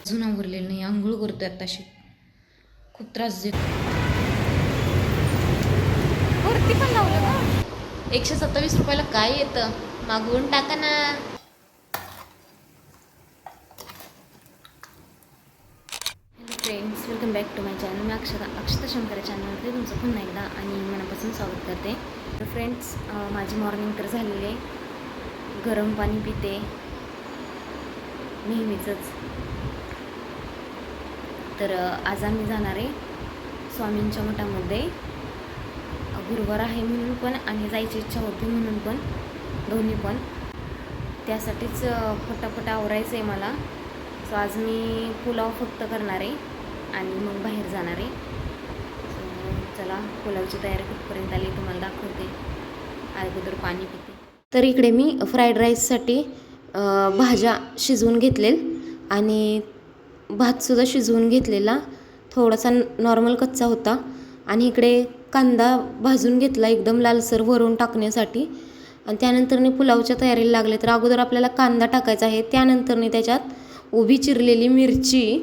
अजून आवरलेलं नाही आंघोळ करतोय आताशी खूप त्रास देतो. वरती पण लावलं का एकशे सत्तावीस रुपयाला काय येतं? मागवून टाका ना. Friends welcome back to my channel मी अक्षता अक्षता शंकर चॅनलमध्ये तुमचं पुन्हा एकदा आणि मनापासून स्वागत करते. तर फ्रेंड्स माझी मॉर्निंग तर झालेली आहे. गरम पाणी पिते. नेहमीचंच. तर आज आम्ही जाणार आहे स्वामींच्या मठामध्ये. गुरुवार आहे म्हणून पण आणि जायची इच्छा होती म्हणून पण दोन्ही पण. त्यासाठीच फटाफट आवरायचं आहे मला. सो आज मी पुलाव फक्त करणार आहे आणि मग बाहेर जाणार आहे. चला पुलावची तयारी कुठपर्यंत आली तुम्हाला दाखवते. अगोदर पाणी पिते. तर इकडे मी फ्राईड राईससाठी भाज्या शिजवून घेतलेल आणि भातसुद्धा शिजवून घेतलेला. थोडासा नॉर्मल कच्चा होता. आणि इकडे कांदा भाजून घेतला एकदम लालसर वरून टाकण्यासाठी. आणि त्यानंतरने पुलावच्या तयारीला लागले. तर अगोदर आपल्याला कांदा टाकायचा आहे. त्यानंतरने त्याच्यात उभी चिरलेली मिरची.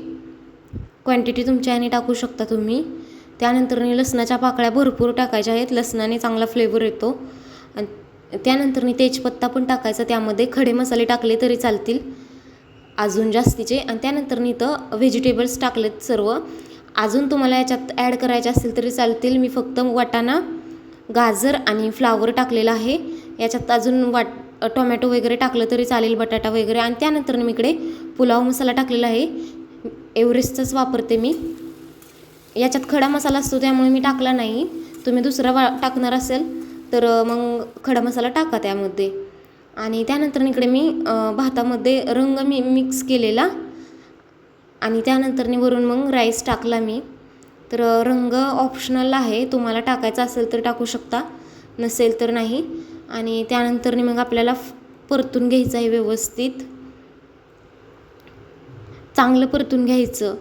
क्वांटिटी तुमच्या ह्याने टाकू शकता तुम्ही. त्यानंतरने लसणाच्या पाकळ्या भरपूर टाकायच्या आहेत. लसणाने चांगला फ्लेवर येतो. आणि त्यानंतरने तेजपत्ता पण टाकायचा. त्यामध्ये खडे मसाले टाकले तरी चालतील. अजून जास्तीचे. आणि त्यानंतर इथं व्हेजिटेबल्स टाकलेत सर्व. अजून तुम्हाला याच्यात ॲड करायचे असतील तरी चालतील. मी फक्त वाटाणा गाजर आणि फ्लावर टाकलेला आहे. याच्यात अजून वाट टोमॅटो वगैरे टाकलं तरी चालेल बटाटा वगैरे. आणि त्यानंतर मी इकडे पुलाव मसाला टाकलेला आहे. एव्हरेस्टचाच वापरते मी. याच्यात खडा मसाला असतो त्यामुळे मी टाकला नाही. तुम्ही दुसरा वा टाकणार असेल तर मग खडा मसाला टाका त्यामध्ये. आणि त्यानंतर इकडे मी भातामध्ये रंग मी मिक्स केलेला. आणि त्यानंतर वरून मग राईस टाकला मी. तर रंग ऑप्शनल आहे. तुम्हाला टाकायचा असेल तर टाकू शकता नसेल तर नाही. आणि त्यानंतर मग आपल्याला परतून घ्यायचं आहे व्यवस्थित. चांगलं परतून घ्यायचं.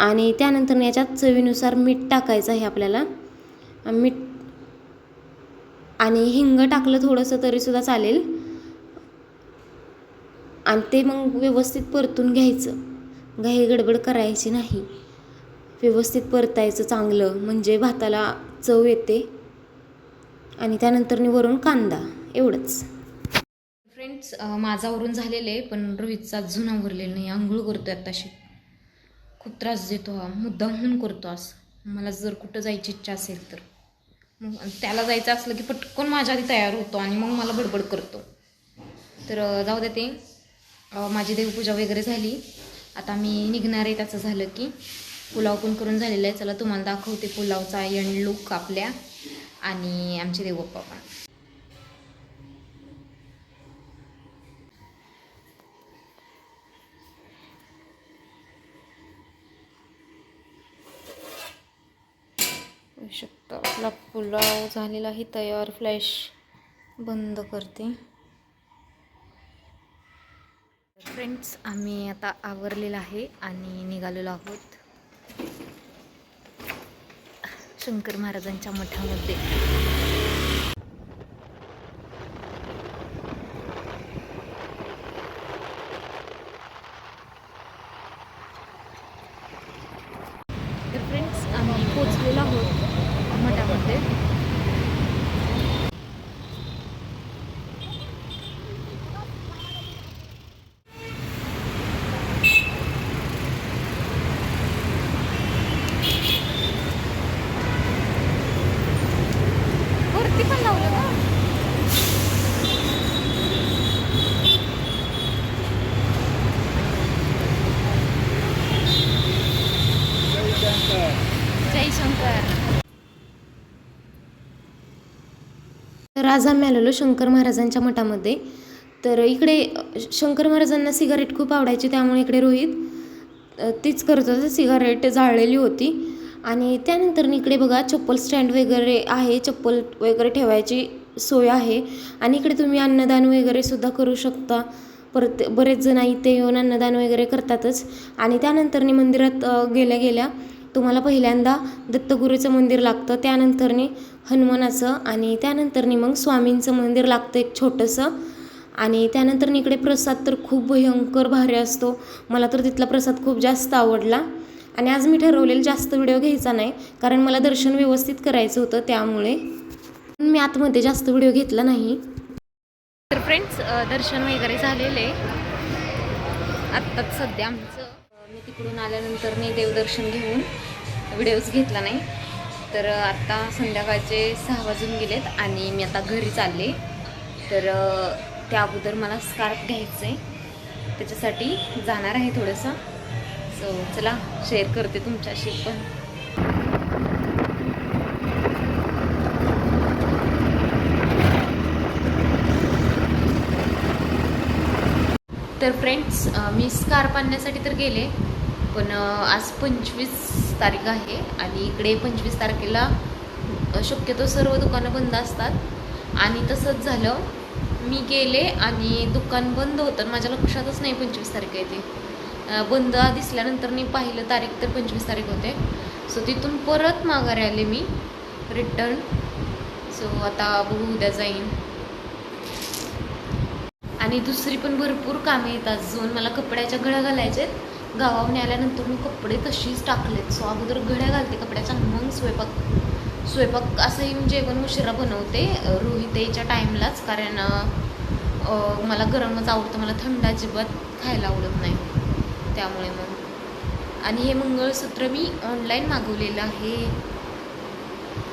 आणि त्यानंतर याच्यात चवीनुसार मीठ टाकायचं आहे आपल्याला. मीठ आणि हिंग टाकलं थोडंसं तरीसुद्धा चालेल. आणि ते मग व्यवस्थित परतून घ्यायचं. घाई गडबड करायची नाही. व्यवस्थित परतायचं चांगलं म्हणजे भाताला चव येते. आणि त्यानंतर वरून कांदा एवढंच. फ्रेंड्स माझा वरून झालेलं आहे पण रोहितचा जुना उरलेला नाही. आंघोळ करतो आहे आत्ताशी. खूप त्रास देतो हा मुद्दामहून करतो असं. मला जर कुठं जायची इच्छा असेल तर. मग त्याला जायचं असलं की पटकन माझ्या आधी तयार होतो आणि मग मला बडबड करतो. तर जाऊ दे ते. माझी देवपूजा वगैरे झाली. आता मी निघणार आहे त्याचं झालं की पुलाव पण करून झालेला आहे. चला तुम्हाला दाखवते पुलावचा एंड लुक आपल्या आणि आमचे देवबाप्पा पण होऊ शकतं आपला पुलाव झालेला आहे तयार फ्लॅश बंद करते. फ्रेंड्स आम्ही आता आवरलेला आहे आणि निघालेलो आहोत शंकर महाराजांच्या मठामध्ये. फ्रेंड्स आम्ही पोचलेलो आहोत. मठामध्ये वरती पण लावलं का जय शंकर तर आज आम्ही आलेलो शंकर महाराजांच्या मठामध्ये. तर इकडे शंकर महाराजांना सिगारेट खूप आवडायची त्यामुळे इकडे रोहित तीच करत होता. सिगारेट जाळलेली होती. आणि त्यानंतर इकडे बघा चप्पल स्टँड वगैरे आहे चप्पल वगैरे ठेवायची सोय आहे. आणि इकडे तुम्ही अन्नदान वगैरे सुद्धा करू शकता. परत बरेच जण इथे येऊन अन्नदान वगैरे करतातच. आणि त्यानंतरनी मंदिरात गेल्या गेल्या तुम्हाला पहिल्यांदा दत्तगुरूचं मंदिर लागतं. त्यानंतरनी हनुमानाचं आणि त्यानंतरनी मग स्वामींचं मंदिर लागतं एक छोटंसं. आणि त्यानंतर इकडे प्रसाद तर खूप भयंकर भारी असतो. मला तर तिथला प्रसाद खूप जास्त आवडला. आणि आज मी ठरवलेलं जास्त व्हिडिओ घ्यायचा नाही कारण मला दर्शन व्यवस्थित करायचं होतं त्यामुळे. मी आतमध्ये जास्त व्हिडिओ घेतला नाही. तर फ्रेंड्स दर्शन वगैरे झालेले आत्ताच सध्या आमचं तिकडून आल्यानंतर मी देवदर्शन घेऊन व्हिडिओज घेतला नाही. तर आत्ता संध्याकाळचे सहा वाजून गेलेत आणि मी आता घरी चालले. तर त्या अगोदर मला स्कार्फ घ्यायचं आहे त्याच्यासाठी जाणार आहे थोडंसं. सो चला शेअर करते तुमच्याशी पण. तर फ्रेंड्स मी स्कार्फ आणण्यासाठी तर गेले. पण आज पंचवीस तारीख आहे आणि इकडे पंचवीस तारखेला शक्यतो सर्व दुकानं बंद असतात. आणि तसंच झालं मी गेले आणि दुकान बंद होतं. माझ्या लक्षातच नाही पंचवीस तारीख आहे ते. बंद दिसल्यानंतर मी पाहिलं तारीख तर पंचवीस तारीख होते. सो तिथून परत माघारी आले मी. रिटर्न. सो आता बघू उद्या जाईन. आणि दुसरी पण भरपूर कामे येतात अजून मला कपड्याच्या घड्या घालायच्या आहेत. गावाहून आल्यानंतर मी कपडे तशीच टाकलेत. सो अगोदर घड्या घालते कपड्याच्या मग स्वयंपाक. स्वयंपाक असंही मी जेवण उशिरा बनवते रोहितेच्या टाईमलाच. कारण मला गरमच आवडतं. मला थंड अजिबात खायला आवडत नाही. त्यामुळे मग. आणि हे मंगळसूत्र मी ऑनलाईन मागवलेलं आहे.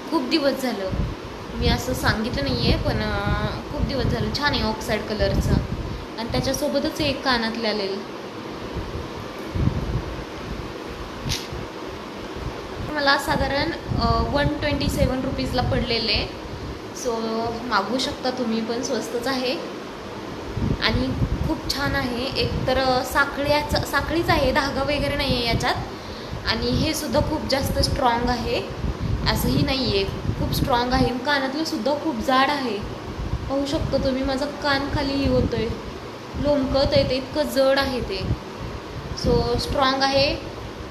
खूप दिवस झालं. मी असं सांगितलं नाही आहे पण खूप दिवस झालं. छान आहे ऑक्साईड कलरचं आणि त्याच्यासोबतच एक कानातले आलेलं. मला साधारण वन ट्वेंटी सेवन रुपीजला पडलेले. सो मागवू शकता तुम्ही पण स्वस्तच आहे. आणि खूप छान आहे. एक तर साखळ्याचं साखळीच आहे. धागा वगैरे नाही आहे याच्यात. आणि हे सुद्धा खूप जास्त स्ट्रॉंग आहे. असंही नाही आहे खूप स्ट्रॉंग आहे. कानातलं सुद्धा खूप जाड आहे. पाहू शकतो तुम्ही माझा कान खाली होतो आहे लोंबकत आहे ते इतकं जड आहे ते. सो स्ट्रॉंग आहे.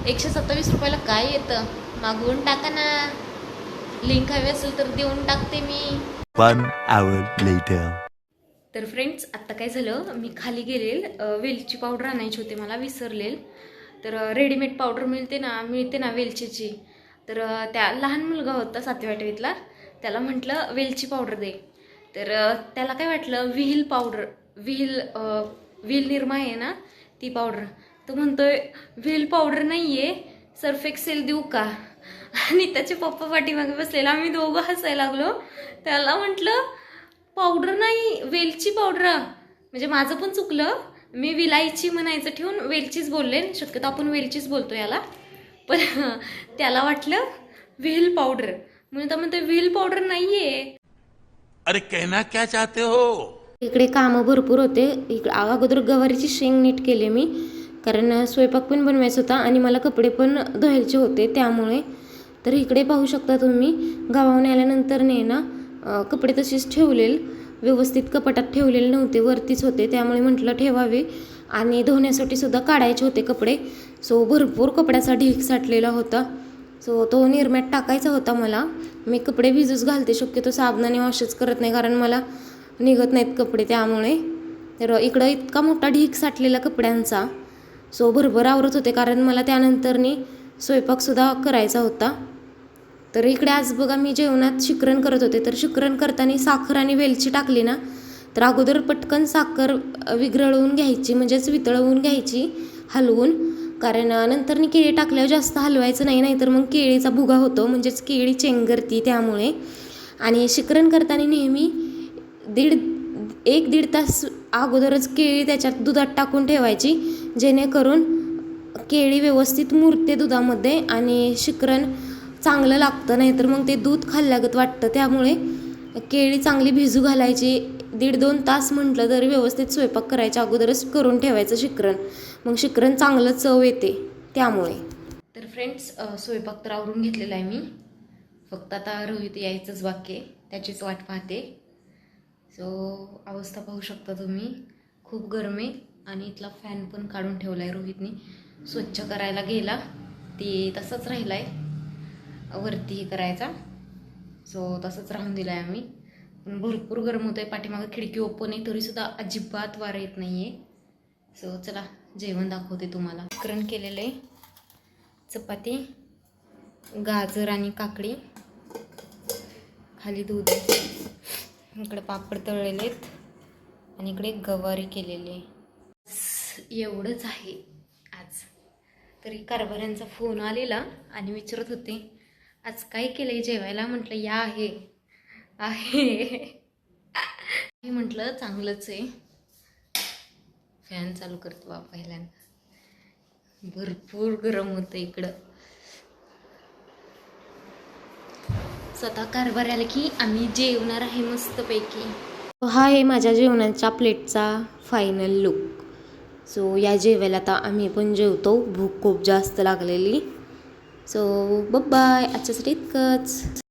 एकशे सत्तावीस रुपयाला काय येतं? मागवून टाका ना. लिंक हवी असेल तर देऊन टाकते मी. One hour later. तर फ्रेंड्स आत्ता काय झालं? मी खाली गेलेल. अ, वेलची पावडर आणायची होती मला विसरलेल. तर रेडीमेड पावडर मिळते ना मिळते ना वेलचीची. तर त्या लहान मुलगा होता सातव्या आठवीतला त्याला म्हटलं वेलची पावडर दे. तर त्याला काय वाटलं? Wheel powder wheel wheel Nirma आहे ना ती पावडर तो म्हणतोय व्हील पावडर नाही आहे सर्फ एक्सेल देऊ का? आणि त्याचे पप्पा पाठीमागे बसलेला. आम्ही दोघं हसायला लागलो. त्याला म्हटलं पावडर नाही वेलची पावडर. म्हणजे माझं पण चुकलं. मी विलायची म्हणायचं ठेवून वेलचीच बोलले. शक्यतो आपण वेलचीच बोलतो याला. पण त्याला वाटलं व्हील पावडर. म्हणून तर म्हणतो व्हील पावडर नाहीये. अरे कहना क्या चाहते हो? इकडे कामं भरपूर होते. इकडे अगोदर गवारीची शेंग नीट केली मी. कारण स्वयंपाक पण बनवायचा होता आणि मला कपडे पण धुवायचे होते त्यामुळे. तर इकडे पाहू शकता तुम्ही गावाहून आल्यानंतर ने ना कपडे तसेच ठेवलेले व्यवस्थित कपाटात ठेवलेले नव्हते वरतीच होते त्यामुळे म्हटलं ठेवावे. आणि धुण्यासाठी सुद्धा काढायचे होते कपडे. सो भरपूर कपड्याचा ढीक साठलेला होता. सो तो निरम्यात टाकायचा होता मला. मी कपडे भिजूच घालते शक्यतो साबणाने वॉशच करत नाही कारण मला निघत नाहीत कपडे त्यामुळे. तर इकडं इतका मोठा ढीक साठलेला कपड्यांचा. सो भरभर आवरत होते कारण मला त्यानंतरनी स्वयंपाकसुद्धा करायचा होता. तर इकडे आज बघा मी जेवणात शिकरण करत होते. तर शिकरण करताना साखर आणि वेलची टाकली ना तर अगोदर पटकन साखर विघरळवून विघळवून घ्यायची म्हणजेच वितळवून घ्यायची हलवून. कारण नंतर नंतर केळी टाकल्यावर जास्त हलवायचं नाही नाहीतर मग केळीचा भुगा होतो म्हणजेच केळी चेंगरती त्यामुळे. आणि शिकरण करताना नेहमी दीड एक दीड तास अगोदरच केळी त्याच्यात दुधात टाकून ठेवायची जेणेकरून केळी व्यवस्थित मुरते दुधामध्ये. आणि शिकरण चांगलं लागतं नाहीतर मग ते दूध खाल्ल्यागत वाटतं. त्यामुळे केळी चांगली भिजू घालायची. दीड दोन तास म्हटलं तरी व्यवस्थित स्वयंपाक करायच्या अगोदरच करून ठेवायचं शिकरण. मग शिकरण चांगलं चव येते. त्यामुळे. तर फ्रेंड्स स्वयंपाक तर आवरून घेतलेला आहे मी. फक्त आता रोहित यायचंच बाकी त्याचीच वाट पाहते. सो अवस्था पाहू शकता तुम्ही. खूप गरम आहे. आणि इथला फॅन पण काढून ठेवला आहे रोहितने. स्वच्छ करायला गेला. ते तसंच राहिला आहे वरती हे करायचा. सो तसंच राहून दिला आहे आम्ही. पण भरपूर गरम होतं आहे पाठीमागं खिडकी ओपन आहे तरीसुद्धा अजिबात वारं येत नाही आहे सो चला जेवण दाखवते तुम्हाला. करण केलेलं आहे. चपाती गाजर आणि काकडी. खाली दूध इकडे पापड तळलेले आहेत. आणि इकडे गवारी केलेली आहे. एवढंच आहे आज. तरी कारभाऱ्यांचा फोन आलेला आणि विचारत होते आज काय केलं आहे जेवायला म्हटलं या आहे. आहे. म्हटलं चांगलंच आहे. फॅन चालू करतो बा पहिल्यांदा. भरपूर गरम होतं इकडं. स्वतः कारभार आला की आम्ही जेवणार आहे मस्तपैकी. हा आहे माझ्या जेवणाच्या प्लेटचा फायनल लुक सो या जेवायला आता आम्ही पण जेवतो. भूक खूप जास्त लागलेली. सो बाय आजच्यासाठी इतकंच